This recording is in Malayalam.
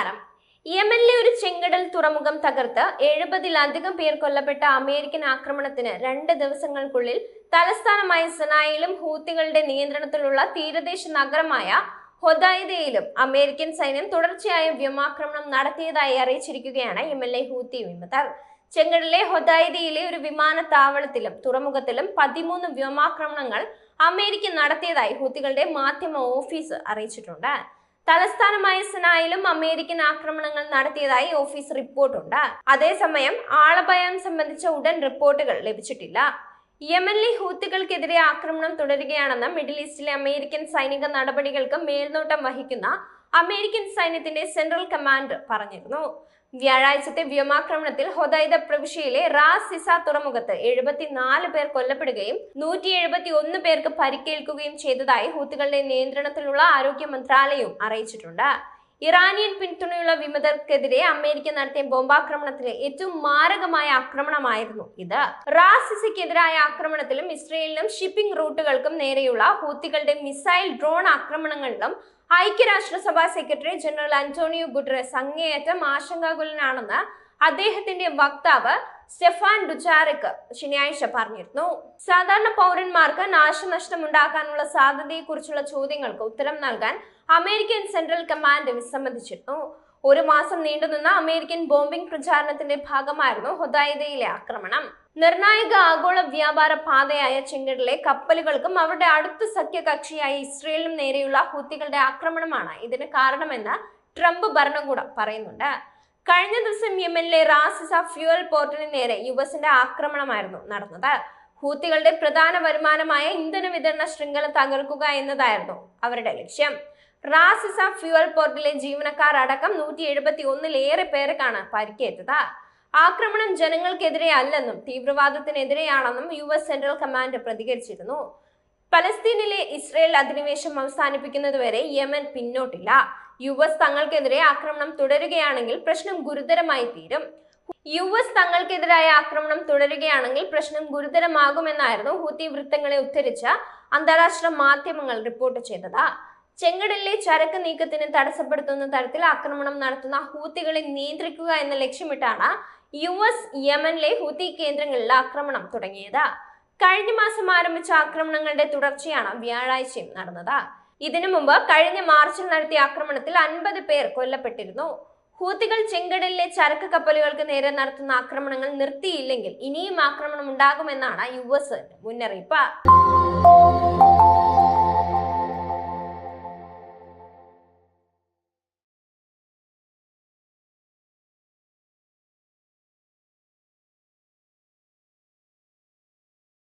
നമസ്കാരം. യമനിലെ ഒരു ചെങ്കടൽ തുറമുഖം തകർത്ത് എഴുപതിലധികം പേർ കൊല്ലപ്പെട്ട അമേരിക്കൻ ആക്രമണത്തിന് രണ്ട് ദിവസങ്ങൾക്കുള്ളിൽ തലസ്ഥാനമായ സനായിലും ഹൂത്തികളുടെ നിയന്ത്രണത്തിലുള്ള തീരദേശ നഗരമായ ഹൊദായിദയിലും അമേരിക്കൻ സൈന്യം തുടർച്ചയായ വ്യോമാക്രമണം നടത്തിയതായി അറിയിച്ചിരിക്കുകയാണ് യമനിലെ ഹൂത്തി വിമതർ. ചെങ്കടലിലെ ഹൊദായിദയിലെ ഒരു വിമാനത്താവളത്തിലും തുറമുഖത്തിലും പതിമൂന്ന് വ്യോമാക്രമണങ്ങൾ അമേരിക്ക നടത്തിയതായി ഹൂത്തികളുടെ മാധ്യമ ഓഫീസ് അറിയിച്ചിട്ടുണ്ട്. തലസ്ഥാനമായ സനായിലും അമേരിക്കൻ ആക്രമണങ്ങൾ നടത്തിയതായി ഓഫീസ് റിപ്പോർട്ടുണ്ട്. അതേസമയം ആളഭയം സംബന്ധിച്ച ഉടൻ റിപ്പോർട്ടുകൾ ലഭിച്ചിട്ടില്ല. യമനിലെ ഹൂത്തുകൾക്കെതിരെ ആക്രമണം തുടരുകയാണെന്ന് മിഡിൽ ഈസ്റ്റിലെ അമേരിക്കൻ സൈനിക നടപടികൾക്ക് മേൽനോട്ടം വഹിക്കുന്ന അമേരിക്കൻ സൈന്യത്തിന്റെ സെൻട്രൽ കമാൻഡ് പറഞ്ഞിരുന്നു. വ്യാഴാഴ്ചത്തെ വ്യോമാക്രമണത്തിൽ ഹൊദൈദ പ്രവിശ്യയിലെ റാസ് സിസ തുറമുഖത്ത് എഴുപത്തിനാല് പേർ കൊല്ലപ്പെടുകയും നൂറ്റി എഴുപത്തി ഒന്ന് പേർക്ക് പരിക്കേൽക്കുകയും ചെയ്തതായി ഹൂത്തികളുടെ നിയന്ത്രണത്തിലുള്ള ആരോഗ്യ മന്ത്രാലയവും അറിയിച്ചിട്ടുണ്ട്. ഇറാനിയൻ പിന്തുണയുള്ള വിമതർക്കെതിരെ അമേരിക്ക നടത്തിയ ബോംബാക്രമണത്തിലെ ഏറ്റവും മാരകമായ ആക്രമണമായിരുന്നു ഇത്. റാസിസിക്കെതിരായ ആക്രമണത്തിലും ഇസ്രയേലിനും ഷിപ്പിംഗ് റൂട്ടുകൾക്കും നേരെയുള്ള ഹൂത്തികളുടെ മിസൈൽ ഡ്രോൺ ആക്രമണങ്ങളിലും ഐക്യരാഷ്ട്രസഭാ സെക്രട്ടറി ജനറൽ അന്റോണിയോ ഗുട്ടറസ് അങ്ങേയറ്റം ആശങ്കാകുലനാണെന്ന് അദ്ദേഹത്തിന്റെ വക്താവ് സ്റ്റെഫാൻ ഡുചാരക്ക് ശനിയാഴ്ച പറഞ്ഞിരുന്നു. സാധാരണ പൗരന്മാർക്ക് നാശനഷ്ടമുണ്ടാക്കാനുള്ള സാധ്യതയെക്കുറിച്ചുള്ള ചോദ്യങ്ങൾക്ക് ഉത്തരം നൽകാൻ അമേരിക്കൻ സെൻട്രൽ കമാൻഡ് വിസമ്മതിച്ചിരുന്നു. ഒരു മാസം നീണ്ടുനിന്ന അമേരിക്കൻ ബോംബിംഗ് പ്രചാരണത്തിന്റെ ഭാഗമായിരുന്നു ഹൊദായിദയിലെ ആക്രമണം. നിർണായക ആഗോള വ്യാപാര പാതയായ ചെങ്കടലിലെ കപ്പലുകൾക്കും അവരുടെ അടുത്ത സഖ്യകക്ഷിയായ ഇസ്രയേലിനും നേരെയുള്ള ഹൂത്തികളുടെ ആക്രമണമാണ് ഇതിന് കാരണമെന്ന് ട്രംപ് ഭരണകൂടം പറയുന്നുണ്ട്. കഴിഞ്ഞ ദിവസം യമനിലെ റാസിസ ഫ്യൂവൽ പോർട്ടിന് നേരെ യു എസിന്റെ ആക്രമണമായിരുന്നു നടന്നത്. ഹൂത്തികളുടെ പ്രധാന വരുമാനമായ ഇന്ധന വിതരണ ശൃംഖല തകർക്കുക എന്നതായിരുന്നു അവരുടെ ലക്ഷ്യം. റാസിസ ഫ്യൂവൽ പോർട്ടിലെ ജീവനക്കാർ അടക്കം നൂറ്റി എഴുപത്തി ഒന്നിലേറെ പേർക്കാണ് പരിക്കേറ്റത്. ആക്രമണം ജനങ്ങൾക്കെതിരെ അല്ലെന്നും തീവ്രവാദത്തിനെതിരെയാണെന്നും യു എസ് സെൻട്രൽ കമാൻഡ് പ്രതികരിച്ചിരുന്നു. പലസ്തീനിലെ ഇസ്രയേൽ അധിനിവേശം അവസാനിപ്പിക്കുന്നതുവരെ യമൻ പിന്നോട്ടില്ല. യു എസ് തങ്ങൾക്കെതിരെ ആക്രമണം തുടരുകയാണെങ്കിൽ പ്രശ്നം ഗുരുതരമായി തീരും. യു എസ് തങ്ങൾക്കെതിരായ ആക്രമണം തുടരുകയാണെങ്കിൽ പ്രശ്നം ഗുരുതരമാകുമെന്നായിരുന്നു ഹൂത്തി വൃത്തങ്ങളെ ഉദ്ധരിച്ച അന്താരാഷ്ട്ര മാധ്യമങ്ങൾ റിപ്പോർട്ട് ചെയ്തത്. ചെങ്കടലിലെ ചരക്ക് നീക്കത്തിന് തടസ്സപ്പെടുത്തുന്ന തരത്തിൽ ആക്രമണം നടത്തുന്ന ഹൂത്തികളെ നിയന്ത്രിക്കുക എന്ന ലക്ഷ്യമിട്ടാണ് യു എസ് യമനിലെ ഹൂത്തി കേന്ദ്രങ്ങളിൽ ആക്രമണം തുടങ്ങിയത്. കഴിഞ്ഞ മാസം ആരംഭിച്ച ആക്രമണങ്ങളുടെ തുടർച്ചയാണ് വ്യാഴാഴ്ചയും നടന്നത്. ഇതിനു മുമ്പ് കഴിഞ്ഞ മാർച്ചിൽ നടത്തിയ ആക്രമണത്തിൽ അൻപത് പേർ കൊല്ലപ്പെട്ടിരുന്നു. ഹൂത്തികൾ ചെങ്കടലിലെ ചരക്ക് കപ്പലുകൾക്ക് നേരെ നടത്തുന്ന ആക്രമണങ്ങൾ നിർത്തിയില്ലെങ്കിൽ ഇനിയും ആക്രമണം ഉണ്ടാകുമെന്നാണ് യു എസ് മുന്നറിയിപ്പ്.